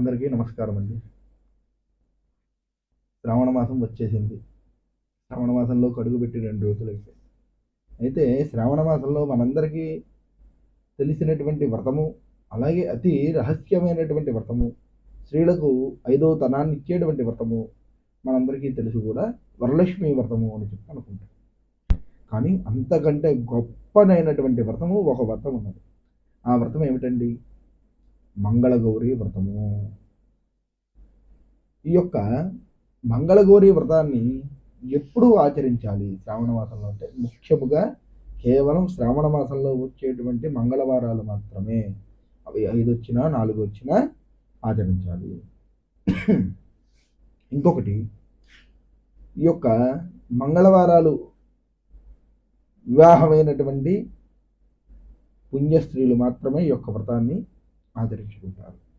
అందరికీ నమస్కారం అండి. శ్రావణ మాసం వచ్చేసింది. శ్రావణ మాసంలో కడుగు పెట్టి రెండు రోజులు అయితే అయితే శ్రావణ మాసంలో మనందరికీ తెలిసినటువంటి వ్రతము అలాగే అతి రహస్యమైనటువంటి వ్రతము స్త్రీలకు ఐదో తనాన్ని ఇచ్చేటువంటి వ్రతము మనందరికీ తెలుసు కూడా వరలక్ష్మి వ్రతము అని చెప్పి అనుకుంటాం. కానీ అంతకంటే గొప్పనైనటువంటి వ్రతము ఒక వ్రతం ఉన్నది. ఆ వ్రతం ఏమిటండి? మంగళగౌరి వ్రతము. ఈ యొక్క మంగళగౌరి వ్రతాన్ని ఎప్పుడు ఆచరించాలి శ్రావణ మాసంలో అంటే? ముఖ్యముగా కేవలం శ్రావణ మాసంలో వచ్చేటువంటి మంగళవారాలు మాత్రమే. అవి ఐదు వచ్చినా నాలుగు వచ్చినా ఆచరించాలి. ఇంకొకటి ఈ యొక్క మంగళవారాలు వివాహమైనటువంటి పుణ్య స్త్రీలు మాత్రమే ఈ యొక్క వ్రతాన్ని ఆచరించుకుంటారు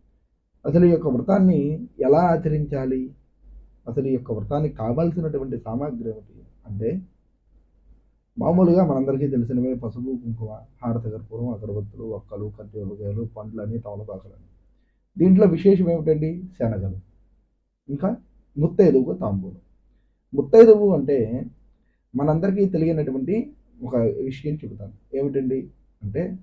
అసలు ఈ యొక్క వ్రతాన్ని ఎలా ఆచరించాలి? అసలు ఈ యొక్క వ్రతానికి కావాల్సినటువంటి సామాగ్రి ఏమిటి? అంటే మామూలుగా మనందరికీ తెలిసినవే పసుపు కుంకుమ హారత కర్పూరం అగరబత్తులు ఒక్కలు కర్జూరకాయలు పండ్లని తమలపాకులని దీంట్లో విశేషం ఏమిటండి? శనగలు. ఇంకా ముత్తైదువు తాంబూలం. ముత్తైదువు అంటే మనందరికీ తెలియనటువంటి ఒక విషయం చెబుతాను. ఏమిటండి? అంటే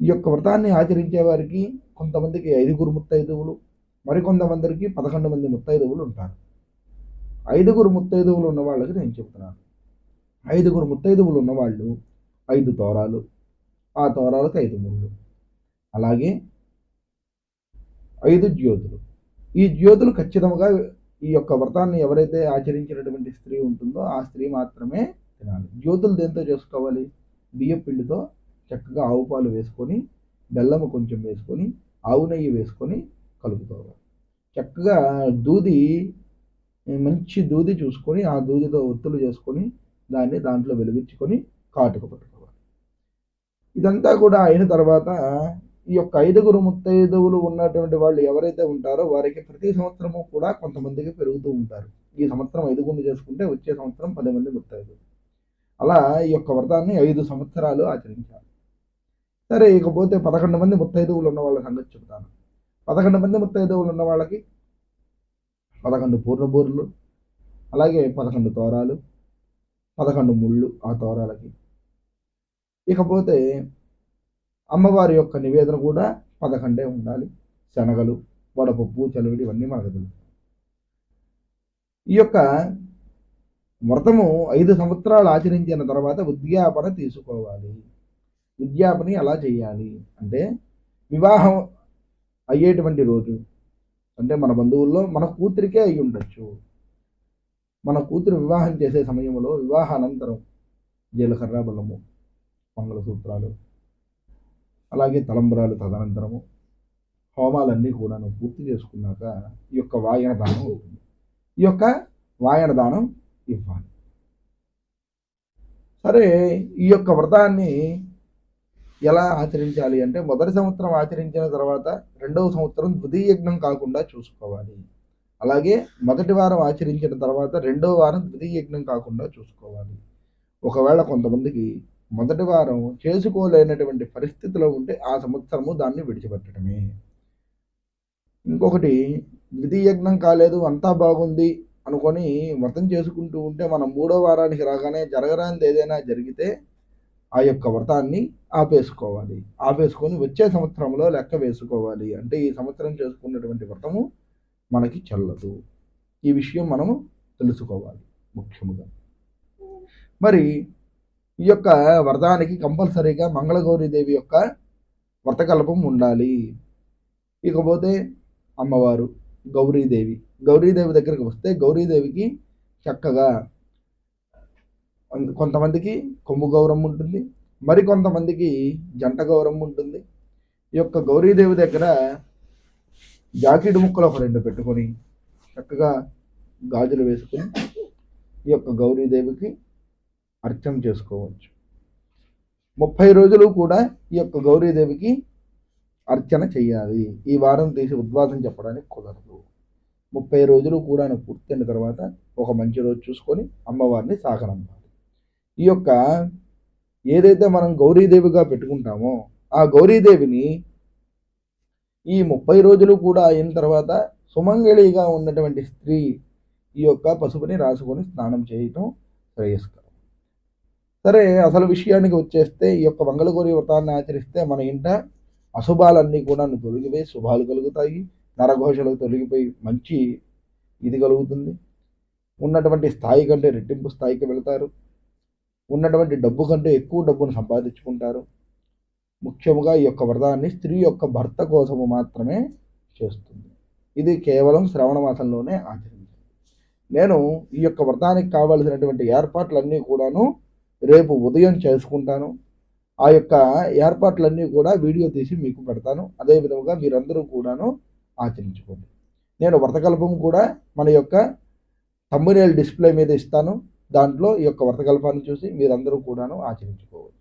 ఈ యొక్క వ్రతాన్ని ఆచరించే వారికి కొంతమందికి ఐదుగురు ముత్తైదువులు మరికొంతమందికి పదకొండు మంది ముత్తైదువులు ఉంటారు. ఐదుగురు ముత్తైదువులు ఉన్న వాళ్ళకి నేను చెబుతున్నాను ఐదుగురు ముత్తైదువులు ఉన్నవాళ్ళు ఐదు తోరాలు ఆ తోరాలకు ఐదు ముళ్ళు. అలాగే ఐదు జ్యోతులు. ఈ జ్యోతులు ఖచ్చితంగా ఈ యొక్క వ్రతాన్ని ఎవరైతే ఆచరించినటువంటి స్త్రీ ఉంటుందో ఆ స్త్రీ మాత్రమే తినాలి. జ్యోతులు దేంతో చేసుకోవాలి? బియ్యపిండితో చక్కగా ఆవు పాలు వేసుకొని బెల్లము కొంచెం వేసుకొని ఆవు నెయ్యి వేసుకొని కలుపుకోవాలి. చక్కగా దూది మంచి దూది చూసుకొని ఆ దూదితో ఒత్తులు చేసుకొని దాన్ని దాంట్లో వెలిగించుకొని కాటుక పట్టుకోవాలి. ఇదంతా కూడా అయిన తర్వాత ఈ యొక్క ఐదుగురు ముత్తైదువులు ఉన్నటువంటి వాళ్ళు ఎవరైతే ఉంటారో వారికి ప్రతి సంవత్సరము కూడా కొంతమందికి పెరుగుతూ ఉంటారు. ఈ సంవత్సరం ఐదుగురిని చేసుకుంటే వచ్చే సంవత్సరం పది మంది ముత్తైదువులు. అలా ఈ యొక్క వ్రతాన్ని ఐదు సంవత్సరాలు ఆచరించాలి. సరే ఇకపోతే పదకొండు మంది ముత్తైదువులు ఉన్న వాళ్ళ సంగతి చెబుతాను పదకొండు మంది ముత్తైదువులు ఉన్న వాళ్ళకి పదకొండు పూర్ణబూరులు అలాగే పదకొండు తోరాలు పదకొండు ముళ్ళు ఆ తోరాలకి. ఇకపోతే అమ్మవారి యొక్క నివేదన కూడా పదకొండే ఉండాలి. శనగలు వడపప్పు చలివిడి ఇవన్నీ మనకు తెలుసు. ఈ యొక్క వ్రతము ఐదు సంవత్సరాలు ఆచరించిన తర్వాత ఉద్యాపన తీసుకోవాలి. విజ్ఞాపన ఎలా చేయాలి? అంటే వివాహం అయ్యేటువంటి రోజు. అంటే మన బంధువుల్లో మన కూతురికే అయి ఉండొచ్చు. మన కూతురు వివాహం చేసే సమయంలో వివాహ అనంతరం జీలకర్ర బలము మంగళసూత్రాలు అలాగే తలంబరాలు తదనంతరము హోమాలన్నీ కూడాను పూర్తి చేసుకున్నాక ఈ యొక్క వాయన దానం ఉంటుంది ఈ యొక్క వాయన దానం ఇవ్వాలి. సరే ఈ యొక్క వ్రతాన్ని ఎలా ఆచరించాలి అంటే మొదటి సంవత్సరం ఆచరించిన తర్వాత రెండవ సంవత్సరం ద్వితీయజ్ఞం కాకుండా చూసుకోవాలి. అలాగే మొదటి వారం ఆచరించిన తర్వాత రెండవ వారం ద్వితీయజ్ఞం కాకుండా చూసుకోవాలి. ఒకవేళ కొంతమందికి మొదటి వారం చేసుకోలేనటువంటి పరిస్థితిలో ఉంటే ఆ సంవత్సరము దాన్ని విడిచిపెట్టడమే. ఇంకొకటి ద్వితీయజ్ఞం కాలేదు అంతా బాగుంది అనుకొని వ్రతం చేసుకుంటూ ఉంటే మనం మూడో వారానికి రాగానే జరగరానిది ఏదైనా జరిగితే ఆ యొక్క వ్రతాన్ని ఆపేసుకోవాలి. ఆపేసుకొని వచ్చే సంవత్సరంలో లెక్క వేసుకోవాలి. అంటే ఈ సంవత్సరం చేసుకున్నటువంటి వ్రతము మనకి చెల్లదు. ఈ విషయం మనము తెలుసుకోవాలి ముఖ్యముగా. మరి ఈ యొక్క వ్రతానికి కంపల్సరీగా మంగళగౌరీదేవి యొక్క వ్రతకల్పం ఉండాలి. ఇకపోతే అమ్మవారు గౌరీదేవి గౌరీదేవి దగ్గరికి వస్తే గౌరీదేవికి చక్కగా కొంతమందికి కొమ్ము గౌరవం ఉంటుంది. మరి కొంతమందికి జంట గౌరవం ఉంటుంది. ఈ యొక్క గౌరీదేవి దగ్గర జాకెట్ ముక్కలు ఒక రెండు పెట్టుకొని చక్కగా గాజులు వేసుకొని ఈ యొక్క గౌరీదేవికి అర్చన చేసుకోవచ్చు. ముప్పై రోజులు కూడా ఈ యొక్క గౌరీదేవికి అర్చన చేయాలి. ఈ వారం తీసి ఉద్వాసం చెప్పడానికి కుదరదు. ముప్పై రోజులు కూడా పూర్తయిన తర్వాత ఒక మంచి రోజు చూసుకొని అమ్మవారిని సాగనంపాలి. ఈ యొక్క ఏదైతే మనం గౌరీదేవిగా పెట్టుకుంటామో ఆ గౌరీదేవిని ఈ ముప్పై రోజులు కూడా అయిన తర్వాత సుమంగళిగా ఉన్నటువంటి స్త్రీ ఈ యొక్క పసుపుని రాసుకొని స్నానం చేయటం శ్రేయస్కరం. సరే అసలు విషయానికి వచ్చేస్తే ఈ యొక్క మంగళగౌరి వ్రతాన్ని ఆచరిస్తే మన ఇంట అశుభాలన్నీ కూడా తొలగిపోయి శుభాలు కలుగుతాయి నరఘోషలు తొలగిపోయి మంచి ఇది కలుగుతుంది. ఉన్నటువంటి స్థాయి కంటే రెట్టింపు స్థాయికి వెళతారు. ఉన్నటువంటి డబ్బు కంటే ఎక్కువ డబ్బును సంపాదించుకుంటారు. ముఖ్యముగా ఈ యొక్క వ్రతాన్ని స్త్రీ యొక్క భర్త కోసము మాత్రమే చేస్తుంది. ఇది కేవలం శ్రవణ మాసంలోనే ఆచరించాలి. నేను ఈ యొక్క వ్రతానికి కావలసినటువంటి ఏర్పాట్లన్నీ కూడాను రేపు ఉదయం చేసుకుంటాను. ఆ యొక్క ఏర్పాట్లన్నీ కూడా వీడియో తీసి మీకు పెడతాను. అదేవిధంగా మీరందరూ కూడాను ఆచరించుకోండి. నేను వ్రతకల్పం కూడా మన యొక్క తమ్మునేల్ డిస్ప్లే మీద ఇస్తాను. దాంట్లో ఈ యొక్క వ్రతకల్పాన్ని చూసి మీరందరూ కూడాను ఆచరించుకోవచ్చు.